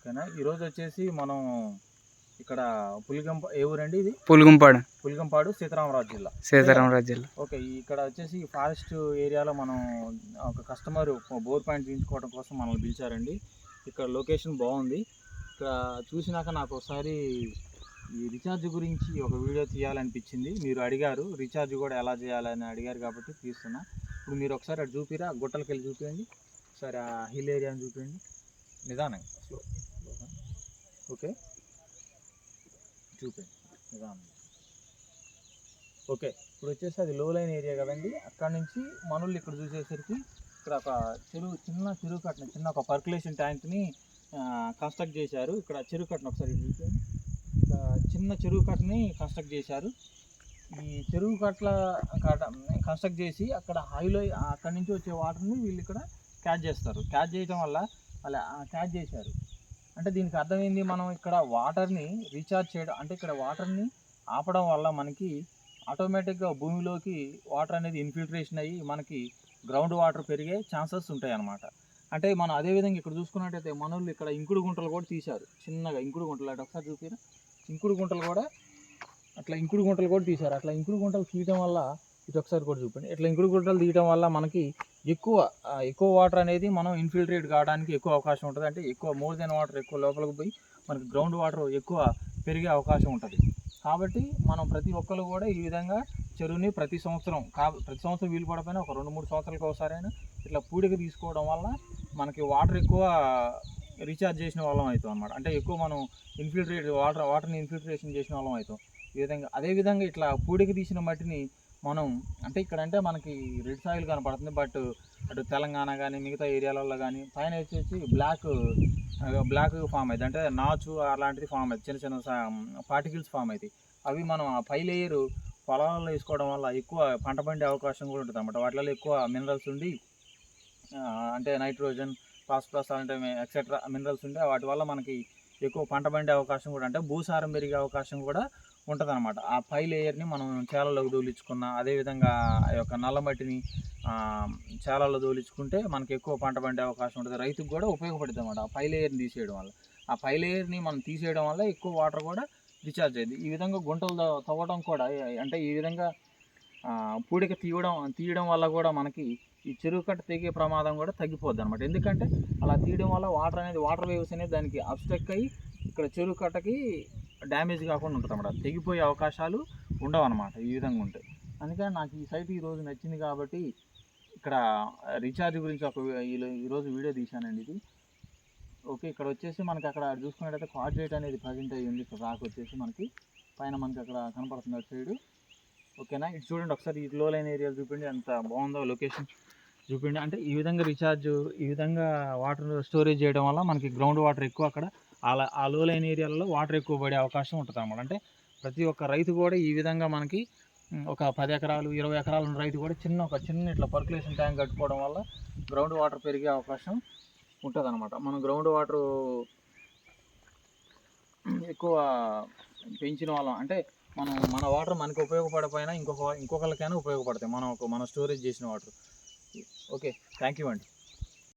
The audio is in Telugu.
ఓకేనా? ఈరోజు వచ్చేసి మనం ఇక్కడ పులిగంప ఏ ఊరండి ఇది? పులుగుంపాడు. పులిగంపాడు సీతారామరాజు జిల్లా. సీతారామరాజు జిల్లా. ఓకే ఇక్కడ వచ్చేసి ఫారెస్ట్ ఏరియాలో మనం ఒక కస్టమర్ బోర్ పాయింట్ తీయించుకోవడం కోసం మనల్ని పిలిచారండి. ఇక్కడ లొకేషన్ బాగుంది. ఇక్కడ చూసినాక నాకు ఒకసారి ఈ రీఛార్జ్ గురించి ఒక వీడియో తీయాలనిపించింది. మీరు అడిగారు రీఛార్జ్ కూడా ఎలా చేయాలని అడిగారు కాబట్టి తీస్తున్నా. ఇప్పుడు మీరు ఒకసారి అటు చూపిరా గుట్టలకి వెళ్ళి చూపించండి ఒకసారి ఆ హిల్ ఏరియాని చూపించండి నిదానంగా స్లో. ఓకే? చూపండి ఓకే ఇప్పుడు వచ్చేసి అది లో లైన్ ఏరియా కదండి. అక్కడ నుంచి మనోళ్ళు ఇక్కడ చూసేసరికి ఇక్కడ ఒక చెరువు చిన్న చెరువు కట్టిన చిన్న ఒక పర్కులేషన్ ట్యాంక్ని కన్స్ట్రక్ట్ చేశారు. ఇక్కడ చెరువు కట్టిన ఒకసారి చిన్న చెరువు కట్టని కన్స్ట్రక్ట్ చేశారు. ఈ చెరువు కట్ల కట్ట కన్స్ట్రక్ట్ చేసి అక్కడ హైలో అక్కడి నుంచి వచ్చే వాటర్ని వీళ్ళు ఇక్కడ క్యాచ్ చేస్తారు. క్యాచ్ చేయడం వల్ల అలా క్యాచ్ చేశారు. అంటే దీనికి అర్థమైంది మనం ఇక్కడ వాటర్ని రీఛార్జ్ చేయడం అంటే ఇక్కడ వాటర్ని ఆపడం వల్ల మనకి ఆటోమేటిక్గా భూమిలోకి వాటర్ అనేది ఇన్ఫిల్ట్రేషన్ అయ్యి మనకి గ్రౌండ్ వాటర్ పెరిగే ఛాన్సెస్ ఉంటాయి అన్నమాట అంటే మనం అదే విధంగా ఇక్కడ చూసుకున్నట్టయితే మనోళ్ళు ఇక్కడ ఇంకుడు గుంటలు కూడా తీశారు. చిన్నగా ఇంకుడు గుంటలు అటు ఒకసారి చూపిరా ఇంకుడు గుంటలు కూడా అట్లా ఇంకుడు గుంటలు కూడా తీశారు. అట్లా ఇంకుడు గుంటలు తీయడం వల్ల ఇటు ఒకసారి కూడా చూపండి. ఇట్లా ఇంకుడు గుంటలు తీయడం వల్ల మనకి ఎక్కువ ఎక్కువ వాటర్ అనేది మనం ఇన్ఫిల్ట్రేట్ కావడానికి ఎక్కువ అవకాశం ఉంటుంది. అంటే ఎక్కువ మోర్ దెన్ వాటర్ ఎక్కువ లోపలికి పోయి మనకి గ్రౌండ్ వాటర్ ఎక్కువ పెరిగే అవకాశం ఉంటుంది. కాబట్టి మనం ప్రతి ఒక్కరు కూడా ఈ విధంగా చెరువుని ప్రతి సంవత్సరం కా ప్రతి సంవత్సరం వీలు పడపోయినా ఒక రెండు మూడు సంవత్సరాలకు ఒకసారైనా ఇట్లా పూడిక తీసుకోవడం వల్ల మనకి వాటర్ ఎక్కువ రీఛార్జ్ చేసిన వాళ్ళం అవుతాం అనమాట అంటే ఎక్కువ మనం ఇన్ఫిల్ట్రేట్ వాటర్ వాటర్ని ఇన్ఫిల్ట్రేషన్ చేసిన వాళ్ళం అవుతాం. ఈ విధంగా అదే విధంగా ఇట్లా పూడికి తీసిన మట్టిని మనం అంటే ఇక్కడ అంటే మనకి రెడ్ సాయిల్ కనపడుతుంది బట్ అటు తెలంగాణ కానీ మిగతా ఏరియాలలో కానీ పైన వచ్చేసి బ్లాక్ బ్లాక్ ఫామ్ అవుతుంది అంటే నాచు అలాంటిది ఫామ్ అవుతుంది చిన్న చిన్న పార్టికల్స్ ఫామ్ అవుతాయి అవి మనం ఆ పై లేయర్ పొలాలలో వేసుకోవడం వల్ల ఎక్కువ పంట పండే అవకాశం కూడా ఉంటుంది అన్నమాట. వాటిలో ఎక్కువ మినరల్స్ ఉండి అంటే నైట్రోజన్ ఫాస్ఫరస్ అంటే ఎక్సెట్రా మినరల్స్ ఉంటే వాటి వల్ల మనకి ఎక్కువ పంట పండే అవకాశం కూడా అంటే భూసారం పెరిగే అవకాశం కూడా ఉంటుంది అనమాట ఆ పై లేయర్ని మనం చేలలోకి దోలించుకున్న అదేవిధంగా ఆ యొక్క నల్ల మట్టిని చేలల్లో దూలించుకుంటే మనకి ఎక్కువ పంట పండే అవకాశం ఉంటుంది. రైతుకు కూడా ఉపయోగపడుతుంది అనమాట ఆ పై లేయర్ని తీసేయడం వల్ల. ఆ పై లేయర్ని మనం తీసేయడం వల్ల ఎక్కువ వాటర్ కూడా రీఛార్జ్ అయ్యింది. ఈ విధంగా గుంటలు తవ్వ- తవ్వడం కూడా అంటే ఈ విధంగా పూడిక తీయడం తీయడం వల్ల కూడా మనకి ఈ చెరువు కట్ట తెగే ప్రమాదం కూడా తగ్గిపోద్ది అనమాట ఎందుకంటే అలా తీయడం వల్ల వాటర్ అనేది వాటర్ వేవ్స్ అనేది దానికి అబ్స్టెక్ అయ్యి ఇక్కడ చెరువు కట్టకి డ్యామేజ్ కాకుండా ఉంటుంది అనమాట తెగిపోయే అవకాశాలు ఉండవు అనమాట ఈ విధంగా ఉంటాయి అందుకని నాకు ఈ సైట్ ఈరోజు నచ్చింది కాబట్టి ఇక్కడ రీఛార్జ్ గురించి ఒక ఈరోజు వీడియో తీశానండి ఇది. ఓకే ఇక్కడ వచ్చేసి మనకి అక్కడ చూసుకున్నట్టయితే కార్డ్ అనేది ప్రజెంట్ అయ్యి ఉంది. ఇక్కడ రాక్ వచ్చేసి మనకి పైన మనకి అక్కడ కనపడుతుంది అటు సైడ్. ఓకేనా? ఇది చూడండి ఒకసారి ఈ లో లైన్ ఏరియాలు చూపిండి ఎంత బాగుందో లొకేషన్ చూపిండి అంటే ఈ విధంగా రీఛార్జ్ ఈ విధంగా వాటర్ స్టోరేజ్ చేయడం వల్ల మనకి గ్రౌండ్ వాటర్ ఎక్కువ అక్కడ అలా ఆ లోలైన ఏరియాలలో వాటర్ ఎక్కువ పడే అవకాశం ఉంటుంది అన్నమాట అంటే ప్రతి ఒక్క రైతు కూడా ఈ విధంగా మనకి ఒక పది ఎకరాలు ఇరవై ఎకరాలు ఉన్న రైతు కూడా చిన్న ఒక చిన్న ఇట్లా పర్కులేషన్ ట్యాంక్ కట్టుకోవడం వల్ల గ్రౌండ్ వాటర్ పెరిగే అవకాశం ఉంటుంది అనమాట మనం గ్రౌండ్ వాటర్ ఎక్కువ పెంచిన వాళ్ళం. అంటే మనం మన వాటర్ మనకి ఉపయోగపడపోయినా ఇంకొక ఇంకొకరికైనా ఉపయోగపడతాయి. మనం ఒక మనం స్టోరేజ్ చేసిన వాటర్. ఓకే థ్యాంక్ యూ అండి.